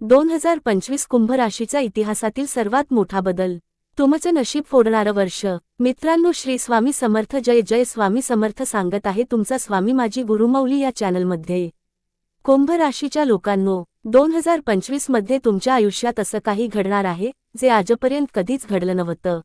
दोन हजार पंचवीस कुंभ राशीचा इतिहासातील सर्वात मोठा बदल. तुमचं नशीब फोडणारं वर्ष. मित्रांनो श्री स्वामी समर्थ जय जय स्वामी समर्थ सांगत आहे तुमचा स्वामी माझी गुरुमौली या चॅनलमध्ये. कुंभ राशीच्या लोकांनो दोन हजार पंचवीसमध्ये तुमच्या आयुष्यात असं काही घडणार आहे जे आजपर्यंत कधीच घडलं नव्हतं.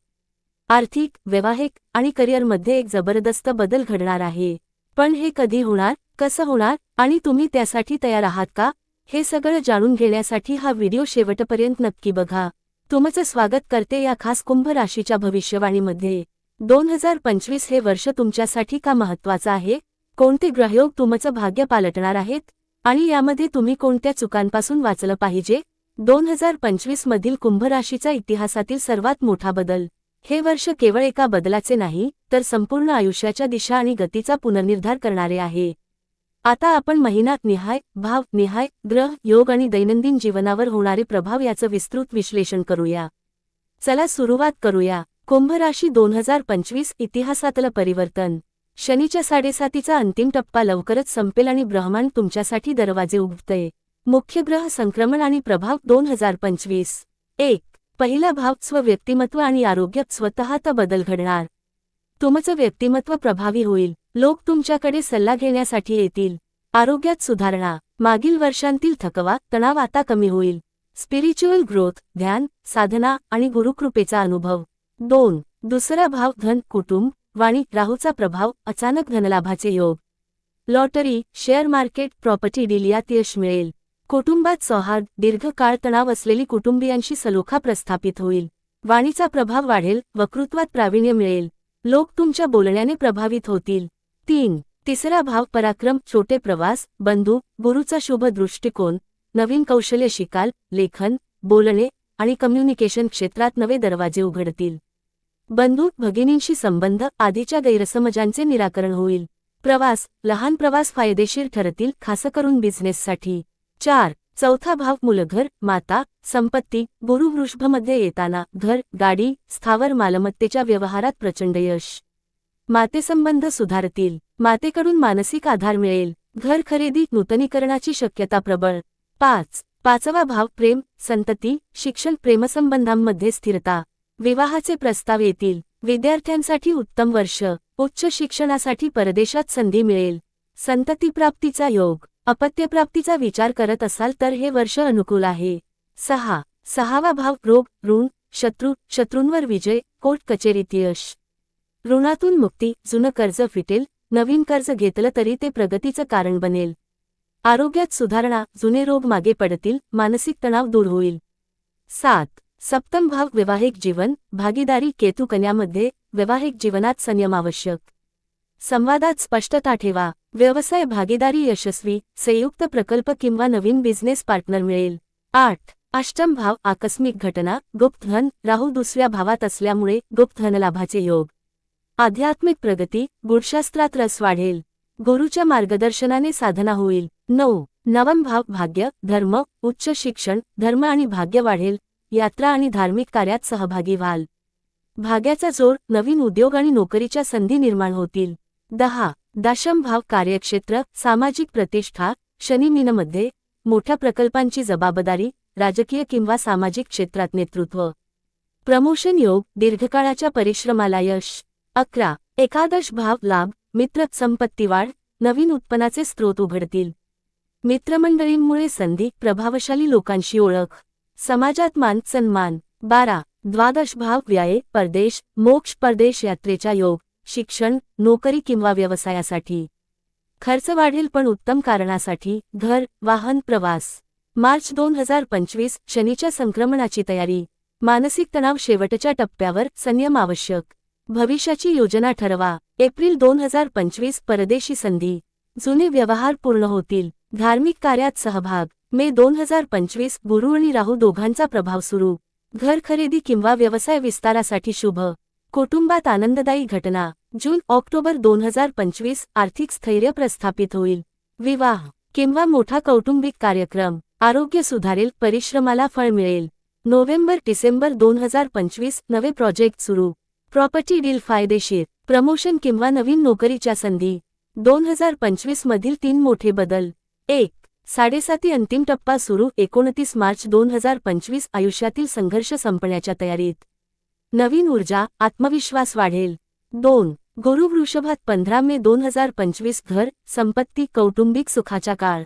आर्थिक वैवाहिक आणि करिअरमध्ये एक जबरदस्त बदल घडणार आहे. पण हे कधी होणार कसं होणार आणि तुम्ही त्यासाठी तयार आहात का? हे सगळं जाणून घेण्यासाठी हा व्हिडिओ शेवटपर्यंत नक्की बघा. तुमचं स्वागत करते या खास कुंभ राशीच्या भविष्यवाणीमध्ये. दोन हजार पंचवीस हे वर्ष तुमच्यासाठी का महत्वाचं आहे? कोणते ग्रहयोग तुमचं भाग्य पालटणार आहेत? आणि यामध्ये तुम्ही कोणत्या चुकांपासून वाचलं पाहिजे? दोन हजार पंचवीसमधील मधील कुंभ राशीचा इतिहासातील सर्वात मोठा बदल. हे वर्ष केवळ एका बदलाचे नाही तर संपूर्ण आयुष्याच्या दिशा आणि गतीचा पुनर्निर्धार करणारे आहे. आता आपण महिनात निहाय भाव निहाय ग्रह योग आणि दैनंदिन जीवनावर होणारे प्रभाव याचं विस्तृत विश्लेषण करूया. चला सुरुवात करूया. कुंभ राशी दोन हजार पंचवीस इतिहासातलं परिवर्तन. शनीच्या साडेसातीचा अंतिम टप्पा लवकरच संपेल आणि ब्रह्मांड तुमच्यासाठी दरवाजे उघडतय. मुख्य ग्रह संक्रमण आणि प्रभाव दोन हजार पंचवीस. एक. पहिला भाव स्व व्यक्तिमत्व आणि आरोग्यात स्वतःत बदल घडणार. तुमचं व्यक्तिमत्व प्रभावी होईल. लोक तुमच्याकडे सल्ला घेण्यासाठी येतील. आरोग्यात सुधारणा. मागील वर्षांतील थकवा तणाव आता कमी होईल. स्पिरिच्युअल ग्रोथ ध्यान साधना आणि गुरुकृपेचा अनुभव. दोन. दुसरा भाव धन कुटुंब. वाणी राहूचा प्रभाव अचानक धनलाभाचे योग. Lottery share market property deal यात यश मिळेल. कुटुंबात सौहार्द दीर्घकाळ तणाव असलेली कुटुंबियांशी सलोखा प्रस्थापित होईल. वाणीचा प्रभाव वाढेल वक्तृत्वात प्रावीण्य मिळेल. लोक तुमच्या बोलण्याने प्रभावित होतील. तीन तिसरा भाव पराक्रम छोटे प्रवास बंधू गुरुचा शुभ दृष्टिकोन नवीन कौशल्य शिकाल लेखन बोलणे आणि कम्युनिकेशन क्षेत्रात नवे दरवाजे उघडतील. बंधू भगिनींशी संबंध आधीच्या गैरसमजांचे निराकरण होईल. प्रवास लहान प्रवास फायदेशीर ठरतील खास करून बिझनेससाठी चार चौथा भाव मुलघर माता संपत्ती गुरु वृषभमध्ये येताना घर गाडी स्थावर मालमत्तेच्या व्यवहारात प्रचंड यश. मातेसंबंध सुधारतील. मातेकडून मानसिक आधार मिळेल. घर खरेदी नूतनीकरणाची शक्यता प्रबळ. पाच. पाचवा भाव प्रेम संतती शिक्षण प्रेमसंबंधांमध्ये स्थिरता. विवाहाचे प्रस्ताव येतील. विद्यार्थ्यांसाठी उत्तम वर्ष. उच्च शिक्षणासाठी परदेशात संधी मिळेल. संततीप्राप्तीचा योग. अपत्यप्राप्तीचा विचार करत असाल तर हे वर्ष अनुकूल आहे. सहा. सहावा भाव रोग ऋण शत्रू शत्रूंवर विजय कोर्ट कचेरीत यश ऋणातून मुक्ती जुनं कर्ज फिटेल नवीन कर्ज घेतलं तरी ते प्रगतीचं कारण बनेल. आरोग्यात सुधारणा जुने रोग मागे पडतील मानसिक तणाव दूर होईल. सात. सप्तम भाव वैवाहिक जीवन भागीदारी केतू कन्यामध्ये वैवाहिक जीवनात संयम आवश्यक. संवादात स्पष्टता ठेवा. व्यवसाय भागीदारी यशस्वी संयुक्त प्रकल्प किंवा नवीन बिझनेस पार्टनर मिळेल. आठ. अष्टम भाव आकस्मिक घटना गुप्तधन राहू दुसऱ्या भावात असल्यामुळे गुप्तधन लाभाचे योग. आध्यात्मिक प्रगती गुणशास्त्रात रस वाढेल. गुरुच्या मार्गदर्शनाने साधना होईल. नऊ. नवम भाव भाग्य धर्म उच्च शिक्षण धर्म आणि भाग्य वाढेल. यात्रा आणि धार्मिक कार्यात सहभागी व्हाल. भाग्याचा जोर नवीन उद्योग आणि नोकरीच्या संधी निर्माण होतील. दहा. दशम भाव कार्यक्षेत्र सामाजिक प्रतिष्ठा शनिमीनमध्ये मोठ्या प्रकल्पांची जबाबदारी राजकीय किंवा सामाजिक क्षेत्रात नेतृत्व. प्रमोशन योग दीर्घकाळाच्या परिश्रमाला यश. अकरा. एकादश भाव लाभ मित्र संपत्ती वाढ नवीन उत्पन्नाचे स्रोत उघडतील. मित्रमंडळींमुळे संधी प्रभावशाली लोकांशी ओळख. समाजात मान सन्मान. बारा. द्वादश भाव व्याये परदेश मोक्ष परदेश यात्रेचा योग. शिक्षण नोकरी किंवा व्यवसायासाठी. खर्च वाढेल पण उत्तम कारणासाठी घर वाहन प्रवास. मार्च दोन हजार पंचवीस शनीच्या संक्रमणाची तयारी. मानसिक तणाव शेवटच्या टप्प्यावर संयम आवश्यक. भविष्याची योजना ठरवा. एप्रिल दोन हजार पंचवीस परदेशी संधी. जुने व्यवहार पूर्ण होतील. धार्मिक कार्यात सहभाग. मे दोन हजार पंचवीस गुरु आणि राहू दोघांचा प्रभाव सुरू. घर खरेदी किंवा व्यवसाय विस्तारासाठी शुभ. कुटुंबात आनंददायी घटना. जून ऑक्टोबर दोन हजार पंचवीस आर्थिक स्थैर्य प्रस्थापित होईल. विवाह किंवा मोठा कौटुंबिक कार्यक्रम. आरोग्य सुधारेल परिश्रमाला फळ मिळेल. नोव्हेंबर डिसेंबर दोन हजार पंचवीस नवे प्रोजेक्ट सुरू. प्रॉपर्टी डील फायदेशीर. प्रमोशन किंवा नवीन नोकरीच्या संधी. दोन हजार पंचवीस मधील तीन मोठे बदल. एक साडेसाती अंतिम टप्पा सुरू एकोणतीस मार्च दोन हजार पंचवीस आयुष्यातील संघर्ष संपण्याच्या तयारीत. नवीन ऊर्जा आत्मविश्वास वाढेल. दोन गुरु वृषभात पंधरा मे दोन हजार पंचवीस घर संपत्ती कौटुंबिक सुखाचा काळ.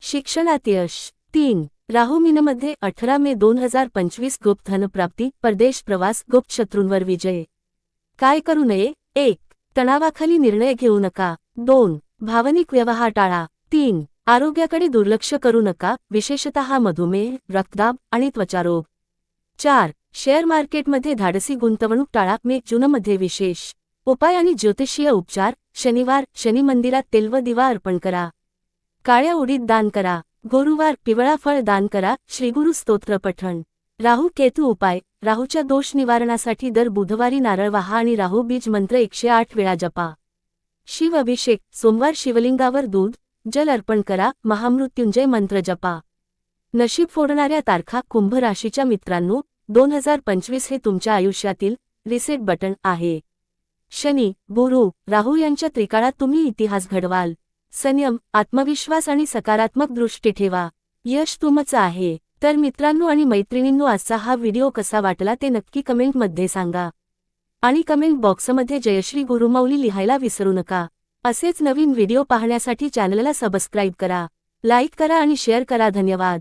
शिक्षणात यश. तीन राहू अठरा मे दोन हजार पंचवीस गुप्त धनप्राप्ती परदेश प्रवास गुप्त शत्रूंवर विजय. काय करू नये? एक तणावाखाली निर्णय घेऊ नका. दोन भावनिक व्यवहार टाळा. तीन आरोग्याकडे दुर्लक्ष करू नका. विशेषतः मधुमेह रक्तदाब आणि त्वचारोग. चार शेअर मार्केटमध्ये धाडसी गुंतवणूक टाळा मे जूनमध्ये विशेष. उपाय आणि ज्योतिषीय उपचार शनिवार शनी मंदिरात तेल व दिवा अर्पण करा. काळ्या उडीद दान करा. गुरुवार पिवळा फळ दान करा. श्रीगुरु स्तोत्र पठण. राहू केतू उपाय. राहूच्या दोष निवारणासाठी दर बुधवारी नारळ वाहा आणि राहू बीज मंत्र एकशे आठ वेळा जपा. शिव अभिषेक. सोमवार शिवलिंगावर दूध जल अर्पण करा. महामृत्युंजय मंत्र जपा. नशीब फोडणाऱ्या तारखा कुंभ राशीच्या मित्रांनो दोन हजार पंचवीस हे तुमच्या आयुष्यातील रिसेट बटन आहे. शनी गुरु राहू यांच्या त्रिकाळात तुम्ही इतिहास घडवाल. संयम आत्मविश्वास आणि सकारात्मक दृष्टी ठेवा. यश तुमचं आहे. तर मित्रांनो आणि मैत्रिणींनो आजचा हा व्हिडिओ कसा वाटला ते नक्की कमेंटमध्ये सांगा. आणि कमेंट बॉक्समध्ये जयश्री गुरुमौली लिहायला विसरू नका. असेच नवीन व्हिडिओ पाहण्यासाठी चॅनलला सबस्क्राईब करा. लाईक करा आणि शेअर करा. धन्यवाद.